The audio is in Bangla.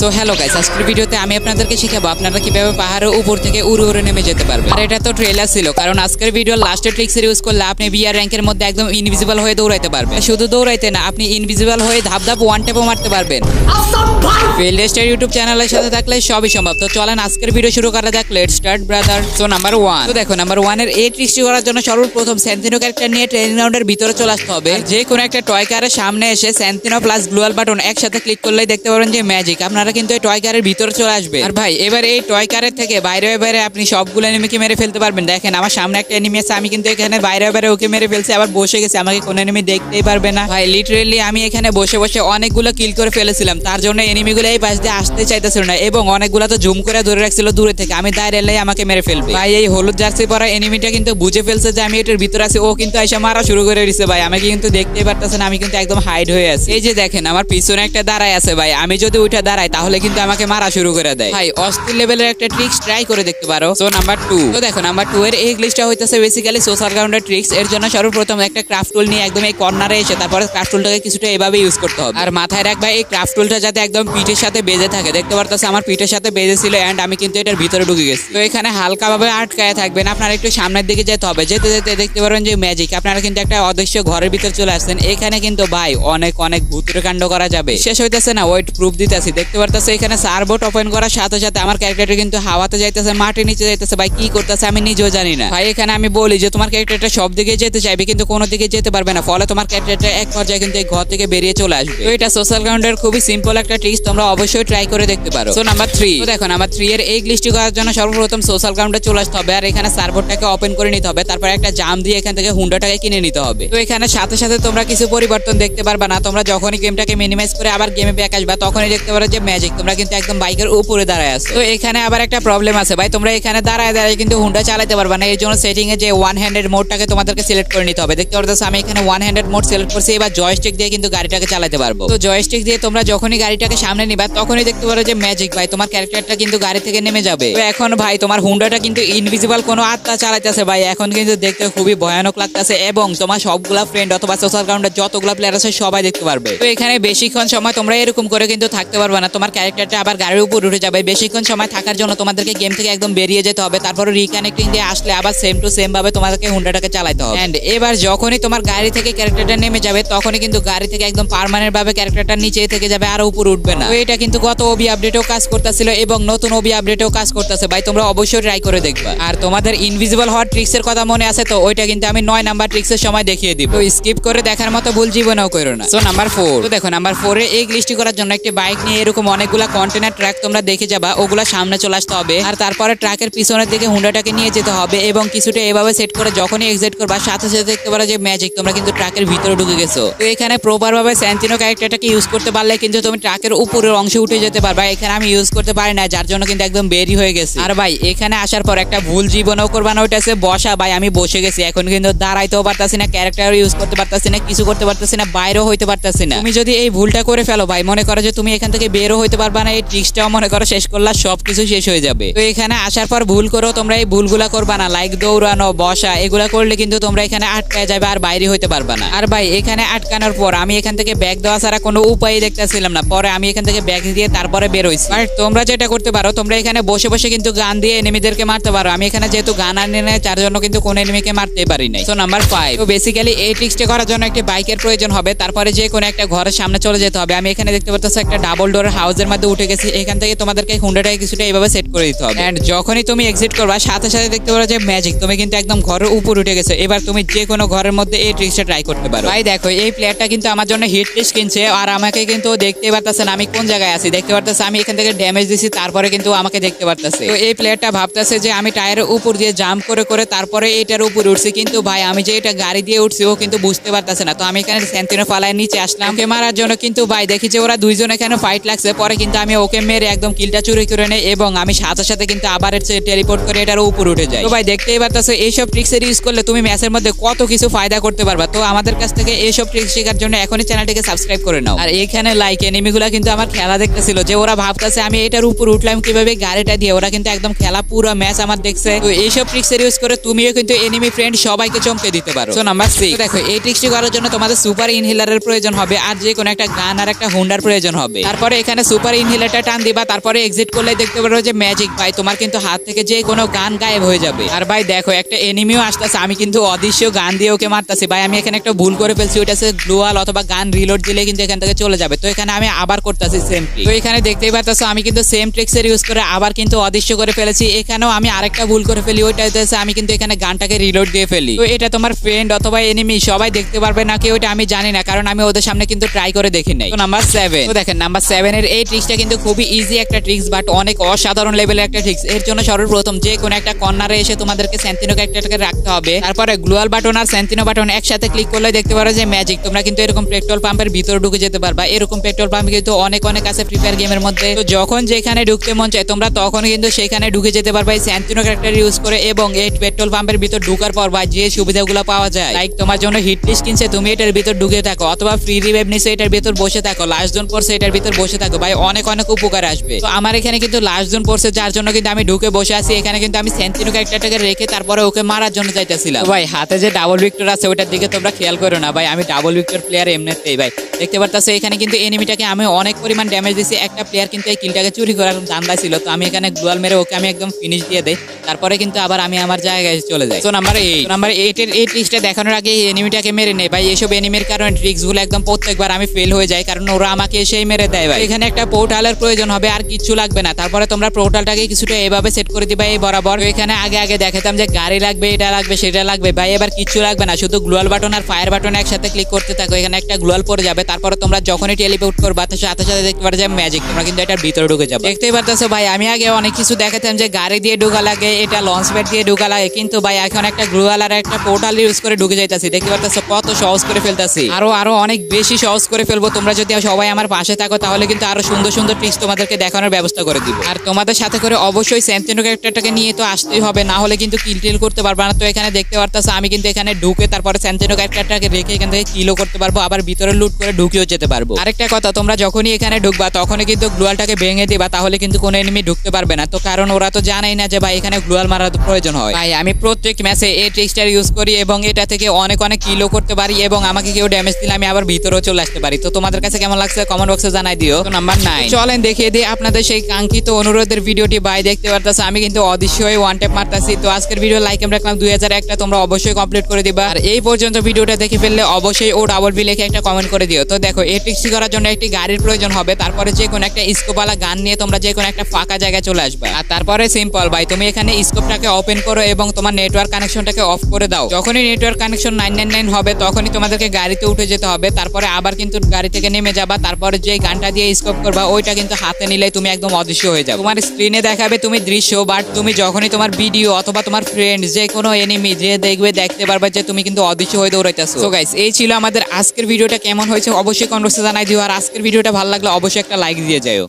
সো হ্যালো গাইস আজকের ভিডিওতে আমি আপনাদেরকে শিখাবো আপনারা কীভাবে পাহাড়ের উপর থেকে উড়ে উড়ে নেমে যেতে পারবেন। আর এটা তো ট্রেলার ছিল, কারণ আজকের ভিডিও লাস্টে ট্রিক্স ইউজ করলে আপনি বিআর র্যাঙ্কের মধ্যে একদম ইনভিজিবল হয়ে দৌড়াইতে পারবেন। শুধু দৌড়াইতে না, আপনি ইনভিজিবল হয়ে ধাপ ধাপ ওয়ান টেপও মারতে পারবেন। ফিল্ডেস্টার ইউটিউব চ্যানেলের সাথে থাকলে সবই সম্ভব। তো চলেন আজকের ভিডিও শুরু করা যাক let start brother so number one তো দেখো নাম্বার ওয়ানের এই ট্রিক্সটি করার জন্য সর্বপ্রথম স্যান্তিনো ক্যারেক্টার নিয়ে ট্রেনিং রাউন্ডের ভিতরে চলে আসতে হবে। যে কোনো একটা টয় কারের সামনে এসে স্যান্তিনো প্লাস গ্লোয়াল বাটন একসাথে ক্লিক করলেই দেখতে পাবেন যে ম্যাজিক আপনারা কিন্তু এই টয় কারের ভিতরে চলে আসবে। আর ভাই, এবার এই টয় কারের থেকে বাইরে বাইরে আপনি সবগুলো এনিমিকে মেরে ফেলতে পারবেন। দেখেন, আমার সামনে একটা এনিমি আছে, আমি কিন্তু এখানে বাইরে বাইরে ওকে মেরে ফেলছি, আবার বসে গেছে, আমাকে কোন এনিমি দেখতেই পারবে না। ভাই লিটারেলি আমি এখানে বসে বসে অনেকগুলো কিল করে ফেলেছিলাম, তার জন্য এনিমিগুলো এই পাশ দিয়ে আসতে চাইতেছিল না, এবং অনেকগুলো তো জুম করে ধরে রাখছিল দূরে থেকে, আমি দাঁড়িয়ে এলেই আমাকে মেরে ফেলবে। ভাই, এই হলুদ জার্সি পরা এনিমিটা কিন্তু বুঝে ফেলছে যে আমি এটার ভিতরে আছি, ও কিন্তু এসে মারা শুরু করে দিছে ভাই, আমাকে কিন্তু দেখতেই পারতেছে না, আমি কিন্তু একদম হাইড হয়ে আছি। এই যে দেখেন, আমার পিছনে একটা দাঁড়ায় আছে ভাই, আমি যদি উঠে দাঁড়াই তাহলে কিন্তু আমাকে মারা শুরু করে দেয়। ভাই, অস্থির লেভেলের একটা ট্রিক্স ট্রাই করে দেখতে পারো। সো নাম্বার টু তো দেখো নাম্বার টু এর এই গ্লিচটা হইতেছে বেসিক্যালি সোশ্যাল গ্রাউন্ডের ট্রিক্স এর জন্য সর্বপ্রথম একটা ক্রাফট টুল নিয়ে একদম এই কর্নারে এসে তারপরে ক্রাফট টুলটাকে কিছুটা এভাবে ইউজ করতে হবে। আর মাথায় রাখবা এই ক্রাফট টুলটা যাতে একদম পিঠের সাথে বেজে থাকে। দেখতে পারতেছে, আমার পিঠের সাথে বেজে ছিল এন্ড আমি কিন্তু এটার ভিতরে ঢুকে গেছি। তো এখানে হালকাভাবে আটকায় থাকবেন। আপনার একটু সামনের দিকে যেতে হবে। যেতে যেতে দেখতে পারবেন যে ম্যাজিক আপনারা কিন্তু একটা অদৃশ্য ঘরের ভিতরে চলে আসছেন। এখানে কিন্তু ভাই, অনেক অনেক ভূতের কাণ্ড করা যাবে। শেষ হইতেছে না ওয়েট প্রুফ দিতেছি। দেখতে পারতেছে এখানে সার্বোট ওপেন করার সাথে সাথে আমার ক্যারেক্টারটা কিন্তু হাওয়াতে যাইতেছে মাটির নিচে যাইতেছে। ভাই, কি করতেছে আমি নিজেও জানি না। ভাই, এখানে আমি বলি যে তোমার ক্যারেক্টারটা সব দিকে যেতে চাইবে, কিন্তু কোনো দিকে যেতে পারবে না। ফলে তোমার ক্যারেক্টারটা এক পর্যায়ে কিন্তু এই ঘর থেকে বেরিয়ে চলে আসবে। তো এটা সোশ্যাল গ্রাউন্ডের খুবই সিম্পল একটা ট্রিক্স তোমরা অবশ্যই ট্রাই করে দেখতে পারো। তো নাম্বার থ্রি দেখো নাম্বার থ্রি এর এই লিস্টটি করার জন্য সর্বপ্রথম সোশ্যাল গ্রাউন্ডে চলে আসতে হবে, আর এখানে সার্ভারটাকে ওপেন করে নিতে হবে। তারপর একটা জাম দিয়ে এখান থেকে হুন্ডাটাকে কিনে নিতে হবে। তো এখানে সাথে সাথে তোমরা কিছু পরিবর্তন দেখতে পারবা না। তোমরা যখনই গেমটাকে মিনিমাইজ করে আবার গেমে ব্যাক আসবা, তখনই দেখতে পারো যে ম্যাজিক তোমরা কিন্তু একদম বাইকের উপরে দাঁড়ায় আছো। তো এখানে আবার একটা প্রবলেম আছে। ভাই, তোমরা এখানে দাঁড়ায় দাঁড়ায় কিন্তু হুন্ডা চালাতে পারবা না। এই জন্য সেটিং এ যে ওয়ান হ্যান্ডেড মোডটাকে তোমাদেরকে সিলেক্ট করে নিতে হবে। দেখতে পারতেছো, আমি এখানে ওয়ান হ্যান্ডেড মোড সিলেক্ট করছি, এবার জয়স্টিক দিয়ে কিন্তু গাড়িটাকে চালাতে পারব। তো জয়স্টিক দিয়ে তোমরা যখনই গাড়িটাকে সামনে নিবা, তখনই দেখতে পারো যে ম্যাজিক ভাই, তোমার ক্যারেক্টারটা কিন্তু গাড়ি থেকে নেমে যাবে। তো এখন, ভাই, তোমার হুন্ডাটা কিন্তু ইনভিজিবল কোনো আত্মা চালাইতেছে, ভাই। এখন কিন্তু দেখতে খুবই ভয়ানক লাগতেছে এবং তোমার সবগুলা ফ্রেন্ড অথবা সোশ্যাল গ্রাউন্ডে যতগুলা প্লেয়ার আছে, সবাই দেখতে পারবে। তো এখানে বেশিক্ষণ সময় তোমরা এরকম করে কিন্তু থাকতে পারবে না। তোমার ক্যারেক্টারটা আবার গাড়ির উপর উঠে যাবে। বেশিক্ষণ সময় থাকার জন্য তোমাদেরকে গেম থেকে একদম বেরিয়ে যেতে হবে। তারপরে রিকানেক্টিং দিয়ে আসলে আবার সেম টু সেম ভাবে তোমাদেরকে হুন্ডাটাকে চালাতে হবে। এন্ড এবার যখনই তোমার গাড়ি থেকে ক্যারেক্টারটা নেমে যাবে, তখনই কিন্তু গাড়ি থেকে একদম পার্মানেন্ট ভাবে ক্যারেক্টারটা নিচে থেকে যাবে, আর উপর উঠবে না। এটা কিন্তু গত ওবি আপডেটেও কাজ করতেছিল এবং নতুন ওবি আপডেটেও কাজ করতেছে। ভাই, তোমরা অবশ্যই ট্রাই করে দেখবা। আর তোমাদের ইনভিজিবল হওয়ার ট্রিক্স এর কথা মনে আছে তো, ওইটা কিন্তু আমি নয় নাম্বার ট্রিক্স এর সময় দেখিয়ে দিব। তো স্কিপ করে দেখার মতো ভুল জীবনেও করো না। সো নাম্বার ফোর দেখো নাম্বার ফোরে এই লিস্টি করার জন্য একটি বাইক নিয়ে এরকম অনেকগুলা কন্টেনার ট্র্যাক তোমরা দেখে যাবা, ওগুলা সামনে চলে আসতে হবে। আর তারপরে ট্রাকের পিছনের দিকে হুন্ডাটাকে নিয়ে যেতে হবে এবং কিছুটা এভাবে সেট করে যখনই এক্সিট করবা, সাথে সাথে দেখতে পারো যে ম্যাজিক তোমরা কিন্তু ট্রাকের ভিতরে ঢুকে গেছো। তো এখানে প্রপার ভাবে স্যান্টিনো ক্যারেক্টারটাকে ইউজ করতে পারলে কিন্তু তুমি ট্রাকের উপরের অংশে উঠে যেতে পারবা। এখানে আমি ইউজ করতে পারি না, যার জন্য কিন্তু একদম বেরি হয়ে গেছে। আর ভাই, এখানে আসার পর একটা ভুল জীবনও করবা না, ওইটা আছে বসা। ভাই, আমি বসে গেছি, এখন কিন্তু দাঁড়াইতেও পারতাছি না ক্যারেক্টার ইউজ করতে পারতাছি না, কিছু করতে পারতাছি না, বাইরেও হইতে পারতাছি না। তুমি যদি এই ভুলটা করে ফেলো, ভাই, মনে করো যে তুমি এখান থেকে বেরও হইতে পারবা না, এই ট্রিক্সটাও মনে করো শেষ করলা, সবকিছু শেষ হয়ে যাবে। তো এখানে আসার পর ভুল করো, তোমরা এই ভুলগুলা করবা না। লাইক দৌড়ানো, বসা, এগুলা করলে কিন্তু তোমরা এখানে আটকায় যাবে আর বাইরে হইতে পারবা না। আর ভাই, এখানে আটকানোর পর আমি এখান থেকে ব্যাগ দেওয়া ছাড়া কোনো উপায় দেখতেছিলাম না। পরে আমি এখান থেকে ব্যাগ দিয়ে তারপরে বেরোইছি আর তোমরা যেটা করতে পারো, তোমরা এখানে বসে বসে কিন্তু গান দিয়ে এনিমিদেরকে মারতে পারো। আমি এখানে যেহেতু গান আনি নাই তার জন্য কিন্তু কোন এনিমিকে মারতে পারি নাই। তো নাম্বার ফাইভ তো বেসিক্যালি এই ট্রিক্সটা করার জন্য একটি বাইকের প্রয়োজন হবে। তারপরে যে কোনো একটা ঘরের সামনে চলে যেতে হবে। আমি এখানে দেখতে পাচ্ছি একটা ডাবল ডোরের হাউসের মধ্যে উঠে গেছি এখান থেকে তোমাদেরকে হুন্ডাটাকে কিছুটা এইভাবে সেট করে দিতে হবে। এন্ড যখনই তুমি এক্সিট করবা সাথে সাথে দেখতে পারো যে ম্যাজিক তুমি কিন্তু একদম ঘরের উপর উঠে গেছো। এবার তুমি যে কোনো ঘরের মধ্যে এই ট্রিক্সটা ট্রাই করতে পারো। ভাই দেখো এই প্লেয়ারটা কিন্তু আমার জন্য হিট লিস্ট কিনছে আর আমাকে কিন্তু দেখতে পারতেছে না আমি কোন জায়গায় আছি। দেখতে পারতেছে আমি এখান থেকে ড্যামেজ দিছি তারপরে কিন্তু আমাকে দেখতে পারতেছে। তো এই প্লেয়ারটা ভাবতেছে যে আমি টায়ারের উপর দিয়ে জাম্প করে করে তারপরে এটার উপর উঠছি। কিন্তু ভাই আমি যে এটা গাড়ি দিয়ে উঠছি ও কিন্তু বুঝতে পারতেছে না। তো আমি এখানে স্যান্তিনো ফালায় নিচে আসলাম। ওকে মারার জন্য কিন্তু ভাই দেখি যে ওরা দুইজন এখানে ফাইট লাগছে। পরে কিন্তু আমি ওকে মেরে একদম কিলটা চুরি করে নেই এবং আমি সাথে সাথে কিন্তু আবার টেলিপোর্ট করে এটার উপর উঠে যাই। তো ভাই দেখতেই পারতেছো এইসব ট্রিক্সের ইউজ করলে তুমি ম্যাচের মধ্যে কত কিছু ফায়দা করতে পারবা। তো আমাদের কাছ থেকে এইসব ট্রিক্স শেখার জন্য এখনই চ্যানেলটিকে সাবস্ক্রাইব করে নাও। আর এখানে লাইক এনিমিগুলা কিন্তু আমার খেলা দেখতেছিল যে ওরা ভাবতেছে আমি এটার উপর উঠলাম কীভাবে? গাড়িটা দিয়ে ওরা কিন্তু একদম খেলা পুরো ম্যাচ আমার দেখছে। তো এইসব ট্রিক্সের ইউজ করে তুমিও কিন্তু এনিমি ফ্রেন্ড সবাইকে চমকে দিতে পারো। তো নাম্বার সিক্স দেখো এই ট্রিক্সটি করার জন্য তোমাদের সুপার ইনহেলারের প্রয়োজন হবে আর যে কোনো একটা গান আর একটা হুন্ডার প্রয়োজন হবে। তারপরে এখানে এখানে সুপার ইনহেলারটা টান দিবা, তারপরে এক্সিট করলে দেখতে পারো যে ম্যাজিক ভাই, তোমার কিন্তু হাত থেকে যে কোনো গান গায়েব হয়ে যাবে। আর ভাই দেখো, একটা এনিমিও আসতেছে, আমি কিন্তু অদৃশ্য গান দিয়ে ওকে মারতাছি। ভাই, আমি এখানে একটা ভুল করে ফেলছি ওটা গ্লোয়াল অথবা গান রিলোড দিলে কিন্তু এখান থেকে চলে যাবে। তো এখানে আমি আবার করতেছি সেম ট্রিক তো এখানে দেখতেই পাচ্ছ আমি কিন্তু সেম ট্রিক্সের ইউজ করে আবার কিন্তু অদৃশ্য করে ফেলেছি। এখানেও আমি আরেকটা ভুল করে ফেলি, ওইটা আমি কিন্তু এখানে গানটাকে রিলোড দিয়ে ফেলি। তো এটা তোমার ফ্রেন্ড অথবা এনিমি সবাই দেখতে পারবে নাকি, ওইটা আমি জানি না, কারণ আমি ওদের সামনে কিন্তু ট্রাই করে দেখি নাই। তো নাম্বার সেভেন তো দেখেন নাম্বার সেভেন এর এই ট্রিক্সটা কিন্তু খুবই ইজি একটা ট্রিক্স বাট অনেক অসাধারণ লেভেলের একটা ট্রিক্স এর জন্য সর্বপ্রথম যে কোনো একটা কর্নারে এসে তোমাদেরকে স্যান্তিনো ক্যারেক্টারটাকে রাখতে হবে। তারপরে গ্লোয়াল বাটন আর স্যান্তিনো বাটন একসাথে ক্লিক করলে দেখতে পারো যে ম্যাজিক তোমরা কিন্তু এরকম পেট্রোল পাম্পের ভিতরে ঢুকে যেতে পারবা। এরকম পেট্রোল পাম্প কিন্তু অনেক অনেক আছে ফ্রি ফায়ার গেমের মধ্যে। তো যখন যেখানে ঢুকতে মন চায়, তোমরা তখন কিন্তু সেখানে ঢুকে যেতে পারবা এই স্যান্তিনো ক্যারেক্টার ইউজ করে এবং এই পেট্রোল পাম্পের ভিতর ঢুকার পর বা যে সুবিধাগুলো পাওয়া যায়। লাইক তোমার জন্য হিট লিস্ট কিনছে, তুমি এটার ভিতর ঢুকে থাকো। অথবা ফ্রি রিভাইভ নিছে, এটার ভিতর বসে থাকো। লাস্ট জোন পড়ছে এটার ভিতর বসে থাকো। ভাই, অনেক অনেক উপকার আসবে। তো আমার এখানে কিন্তু লাস্ট জোন পড়ছে, যার জন্য কিন্তু আমি ঢুকে বসে আছি। এখানে কিন্তু আমি সেন্টিনো ক্যারেক্টারটাকে রেখে তারপরে ওকে মারার জন্য যাইতেছিলাম। ভাই, হাতে যে ডাবল ভিক্টর আছে, ওইটার দিকে তোমরা খেয়াল করো না ভাই, আমি ডাবল ভিক্টর প্লেয়ার এমনিতেই ভাই। দেখতে পারতাছো, এখানে কিন্তু এনিমিটাকে আমি অনেক পরিমাণ ড্যামেজ দিছি। একটা প্লেয়ার কিন্তু এই কিলটাকে চুরি করার ধান্দা ছিল। তো আমি এখানে গ্লোয়াল মেরে ওকে আমি একদম ফিনিশ দিয়ে দেই। তারপরে কিন্তু আবার আমি আমার জায়গায় চলে যাই। তো নাম্বার এইট নাম্বার এইটের এই ট্রিক্সটা দেখানোর আগে এই এনিমিটাকে মেরে নেই। ভাই, এসব এনিমির কারণে ট্রিক্সগুলো একদম প্রত্যেকবার আমি ফেল হয়ে যাই। কারণ ওরা আমাকে এসেই মেরে দেয় ভাই। এখানে একটা পোর্টালের প্রয়োজন হবে, আর কিছু লাগবে না। তারপরে তোমরা পোর্টালটাকে কিছুটা এভাবে সেট করে দিবা এই বরাবর। এখানে আগে আগে দেখাতাম যে গাড়ি লাগবে, এটা লাগবে, সেটা লাগবে। ভাই, এবার কিছু লাগবে না। শুধু গ্লোয়াল বাটন আর ফায়ার বাটন একসাথে ক্লিক করতে থাকো। এখানে একটা গ্লোয়াল পড়ে যাবে। তারপরে তোমরা যখনই টেলিপোর্ট করবা তার সাথে সাথে দেখতে পারো যে ম্যাজিক তোমরা কিন্তু এটার ভিতরে ঢুকে যাবে। দেখতেই পারতেছো ভাই, আমি আগে অনেক কিছু দেখাতাম যে গাড়ি দিয়ে ঢুকা লাগে, এটা লঞ্চ প্যাড দিয়ে ঢুকা লাগে, কিন্তু ভাই এখন একটা গ্লোয়াল আর একটা পোর্টাল ইউজ করে ঢুকে যাইতাছি, দেখতে পারতেছো কত সহজ করে ফেলতাছি। আরও আরও অনেক বেশি সহজ করে ফেলব, তোমরা যদি সবাই আমার পাশে থাকো, তাহলে কিন্তু আরও সুন্দর সুন্দর ট্রিক্স তোমাদেরকে দেখানোর ব্যবস্থা করে দিব। আর তোমাদের সাথে করে অবশ্যই স্যান্তিনো ক্যারেক্টারটাকে নিয়ে তো আসতেই হবে, না হলে কিন্তু কিল টিল করতে পারবে না। তো এখানে দেখতে পারতেছো, আমি কিন্তু এখানে ঢুকে তারপরে স্যান্তিনো ক্যারেক্টারটাকে রেখে এখান থেকে কিলও করতে পারব, আবার ভিতরে লুট করে ঢুকেও যেতে পারব। আরেকটা কথা তোমরা যখনই এখানে ঢুকবা তখনই কিন্তু গ্লোয়ালটাকে ভেঙে দিবা তাহলে কিন্তু কোনো এনিমি ঢুকতে পারবে না। তো কারণ ওরা তো জানাই না যে ভাই এখানে গ্লোয়াল মারার প্রয়োজন হয়। ভাই আমি প্রত্যেক ম্যাচে এই ট্রিক্সটার ইউজ করি এবং এটা থেকে অনেক অনেক কিলো করতে পারি এবং আমাকে কেউ ড্যামেজ দিলে আমি আবার ভিতরেও চলে আসতে পারি। তো তোমাদের কাছে কেমন লাগছে? কমেন্ট বক্সে জানাই দিও। নাম্বার নাইন চলেন দেখিয়ে দিই আপনাদের সেই কাঙ্ক্ষিত অনুরোধের ভিডিওটি। ভাই দেখতে পারতেছে আমি কিন্তু অদৃশ্যই ওয়ান টেপ মারতাছি। তো আজকের ভিডিও লাইক আমরা রাখলাম দুই হাজার একটা তোমরা অবশ্যই কমপ্লিট করে দিবা। আর এই পর্যন্ত ভিডিওটা দেখে ফেললে অবশ্যই ও ডাবল বি লিখে একটা কমেন্ট করে দিও। তো দেখো, এই ট্রিক্সি করার জন্য একটি গাড়ির প্রয়োজন হবে। তারপরে যে কোনো একটা স্কোপওয়ালা গান নিয়ে তোমরা যে কোনো একটা ফাঁকা জায়গায় চলে আসবে। আর তারপরে সিম্পল ভাই, তুমি এখানে স্কোপটাকে ওপেন করো এবং তোমার নেটওয়ার্ক কানেকশনটাকে অফ করে দাও। যখনই network connection nine nine nine হবে, তখনই তোমাদেরকে গাড়িতে উঠে যেতে হবে। তারপরে আবার কিন্তু গাড়ি থেকে নেমে যাবা। তারপরে যে গানটা দিয়ে স্কোপ করবা, ওইটা কিন্তু হাতে নিলে তুমি একদম অদৃশ্য হয়ে যাবে। তোমার স্ক্রিনে দেখাবে তুমি দৃশ্য বাট তুমি যখনই তোমার ভিডিও অথবা তোমার ফ্রেন্ড যে কোনো এনিমি যে দেখবে, দেখতে পারবে যে তুমি কিন্তু অদৃশ্য হয়ে দৌড়াইতেছো। তো গাইস এই ছিল আমাদের আজকের ভিডিওটা কেমন হয়েছে অবশ্যই কমেন্ট বক্সে জানাই দিও। আর আজকের ভিডিওটা ভালো লাগলে অবশ্যই একটা লাইক দিয়ে যাও